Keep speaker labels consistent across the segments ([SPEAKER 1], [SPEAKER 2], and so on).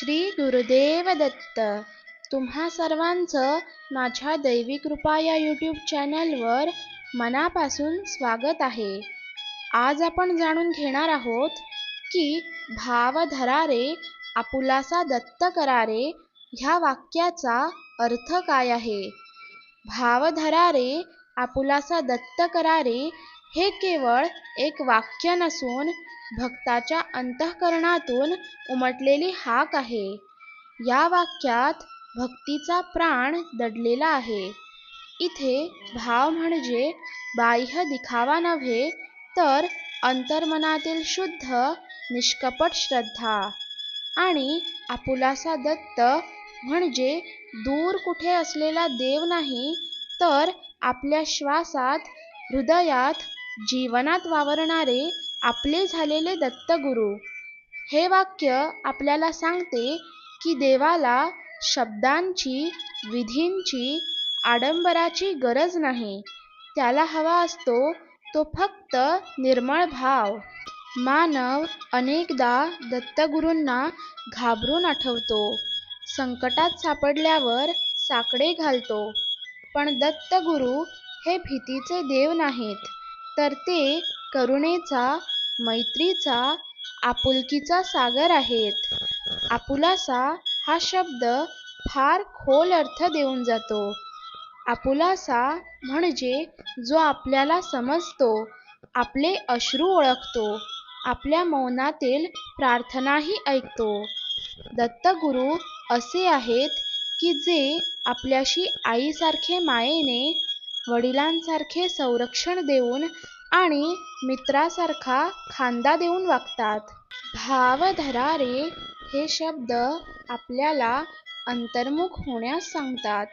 [SPEAKER 1] श्री गुरुदेव दत्त तुम्हा सर्वांचं माझ्या दैवी कृपा या यूट्यूब चॅनलवर मनापासून स्वागत आहे. आज आपण जाणून घेणार आहोत की भाव धरारे आपुलासा दत्त करारे ह्या वाक्याचा अर्थ काय आहे? भाव धरारे आपुलासा दत्त करारे हे केवळ एक वाक्य नसून भक्ताच्या अंतःकरणातून उमटलेली हाक आहे. या वाक्यात भक्तीचा प्राण दडलेला आहे. इथे भाव म्हणजे बाह्य दिखावा नव्हे तर अंतर्मनातील शुद्ध निष्कपट श्रद्धा. आणि आपुलासा दत्त म्हणजे दूर कुठे असलेला देव नाही तर आपल्या श्वासात हृदयात जीवनात वावरणारे आपले झालेले दत्तगुरु. हे वाक्य आपल्याला सांगते की देवाला शब्दांची विधींची आडंबराची गरज नाही. त्याला हवा असतो तो फक्त निर्मळ भाव. मानव अनेकदा दत्तगुरूंना घाबरून आठवतो. संकटात सापडल्यावर साकडे घालतो. पण दत्तगुरु हे भीतीचे देव नाहीत. तर ते करुणेचा मैत्रीचा आपुलकीचा सागर आहेत. आपुलासा हा शब्द फार खोल अर्थ देऊन जातो. आपुलासा म्हणजे जो आपल्याला समजतो आपले अश्रू ओळखतो आपल्या मौनातील प्रार्थनाही ऐकतो. दत्तगुरु असे आहेत की जे आपल्याशी आईसारखे मायेने वडिलांसारखे संरक्षण देऊन आणि मित्रासारखा खांदा देऊन वागतात. भाव धरारे हे शब्द आपल्याला अंतर्मुख होण्यास सांगतात.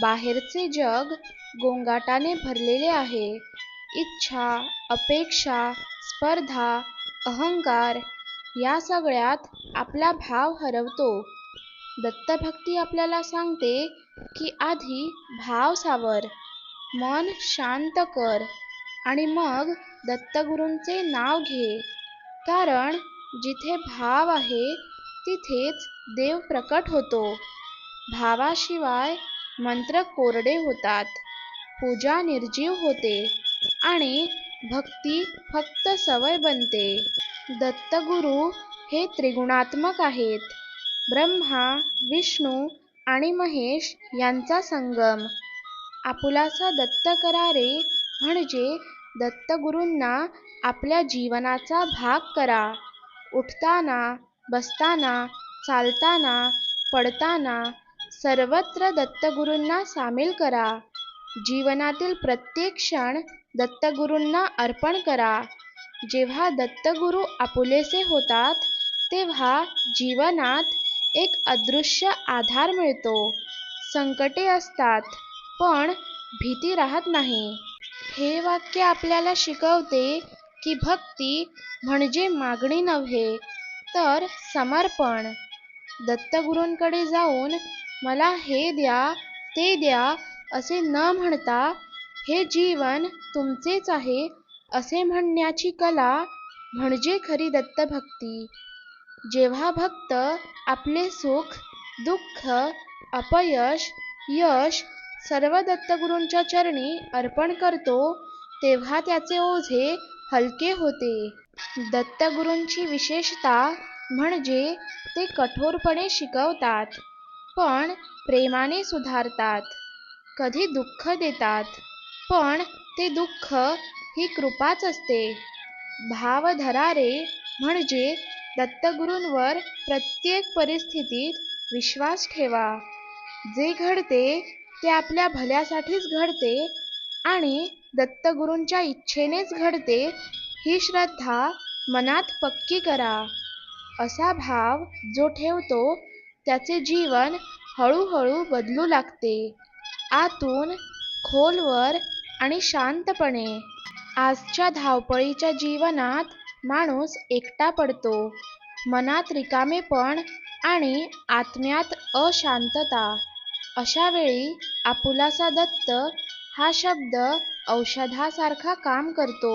[SPEAKER 1] बाहेरचे जग गोंगाटाने भरलेले आहे. इच्छा अपेक्षा स्पर्धा अहंकार या सगळ्यात आपला भाव हरवतो. दत्तभक्ती आपल्याला सांगते की आधी भाव सावर मन शांत कर. आणि मग दत्तगुरूंचे नाव घे. कारण जिथे भाव आहे तिथेच देव प्रकट होतो. भावाशिवाय मंत्र कोरडे होतात. पूजा निर्जीव होते आणि भक्ती फक्त सवय बनते. दत्तगुरु हे त्रिगुणात्मक आहेत. ब्रह्मा विष्णू आणि महेश यांचा संगम. आपुलासा दत्त करारे म्हणजे दत्तगुरूंना आपल्या जीवनाचा भाग करा. उठताना बसताना चालताना पडताना सर्वत्र दत्तगुरूंना सामील करा. जीवनातील प्रत्येक क्षण दत्तगुरूंना अर्पण करा. जेव्हा दत्तगुरू आपुलेसे होतात तेव्हा जीवनात एक अदृश्य आधार मिळतो. संकटे असतात पण भीती राहत नाही. हे वाक्य आपल्याला शिकवते की भक्ती म्हणजे मागणी नव्हे तर समर्पण. दत्तगुरूंकडे जाऊन मला हे द्या ते द्या असे न म्हणता हे जीवन तुमचेच आहे असे म्हणण्याची कला म्हणजे खरी दत्तभक्ती. जेव्हा भक्त आपले सुख दुःख अपयश यश सर्व दत्तगुरूंच्या चरणी अर्पण करतो तेव्हा त्याचे ओझे हलके होते. दत्तगुरूंची विशेषता म्हणजे ते कठोरपणे शिकवतात पण प्रेमाने सुधारतात. कधी दुःख देतात पण ते दुःख ही कृपाच असते. भावधरारे म्हणजे दत्तगुरूंवर प्रत्येक परिस्थितीत विश्वास ठेवा. जे घडते ते आपल्या भल्यासाठीच घडते आणि दत्तगुरूंच्या इच्छेनेच घडते ही श्रद्धा मनात पक्की करा. असा भाव जो ठेवतो त्याचे जीवन हळूहळू बदलू लागते. आतून खोलवर आणि शांतपणे आजच्या धावपळीच्या जीवनात माणूस एकटा पडतो. मनात रिकामेपण आणि आत्म्यात अशांतता. अशा वेळी आपुलासा दत्त हा शब्द औषधासारखा काम करतो.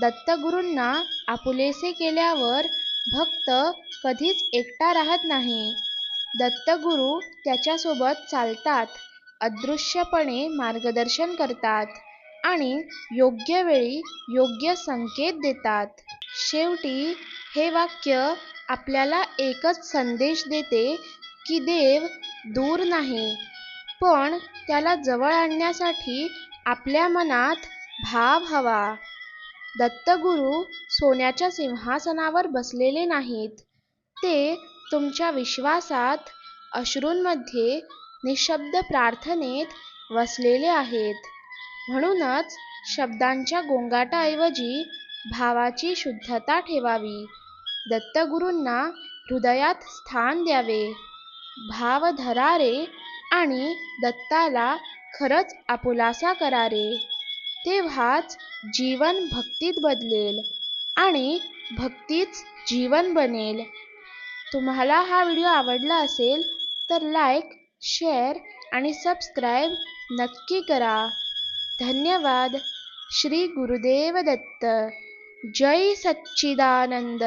[SPEAKER 1] दत्तगुरूंना आपुलेसे केल्यावर भक्त कधीच एकटा राहत नाही. दत्तगुरू त्याच्यासोबत चालतात अदृश्यपणे मार्गदर्शन करतात आणि योग्य वेळी योग्य संकेत देतात. शेवटी हे वाक्य आपल्याला एकच संदेश देते की देव दूर नाही. पण त्याला जवळ आणण्यासाठी आपल्या मनात भाव हवा. दत्तगुरू सोन्याच्या सिंहासनावर बसलेले नाहीत. ते तुमच्या विश्वासात अश्रूंमध्ये निशब्द प्रार्थनेत वसलेले आहेत. म्हणूनच शब्दांच्या गोंगाटाऐवजी भावाची शुद्धता ठेवावी. दत्तगुरूंना हृदयात स्थान द्यावे. भावधरा रे आणि दत्ताला खरंच आपुलासा करा रे तेव्हाच जीवन भक्तीत बदलेल आणि भक्तीच जीवन बनेल. तुम्हाला हा व्हिडिओ आवडला असेल तर लाईक शेअर आणि सबस्क्राईब नक्की करा. धन्यवाद. श्री गुरुदेव दत्त. जय सच्चिदानंद.